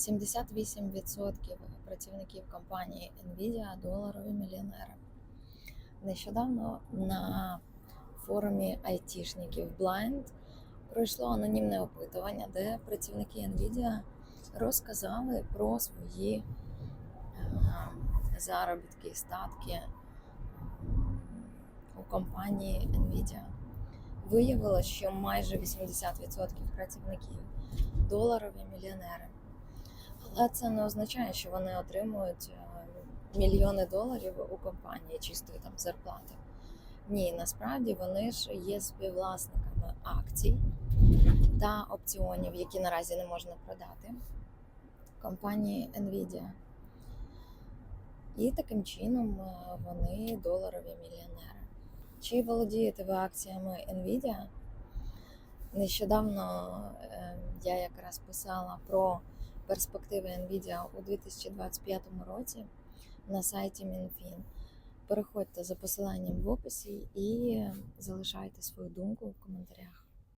78% працівників компанії Nvidia доларові мільйонери. Нещодавно на форумі айтішників Blind пройшло анонімне опитування, де працівники Nvidia розказали про свої е, заробітки і статки у компанії Nvidia. Виявилось, що майже 80% працівників доларові мільйонери. Але це не означає, що вони отримують е, мільйони доларів у компанії чистої там зарплати. Ні, насправді вони ж є співвласниками акцій та опціонів, які наразі не можна продати компанії Nvidia. І таким чином е, вони доларові мільйонери. Чи володієте ви акціями Nvidia? Нещодавно е, я якраз писала про перспективи Nvidia у 2025 році на сайті Мінфін. Переходьте за посиланням в описі і залишайте свою думку в коментарях.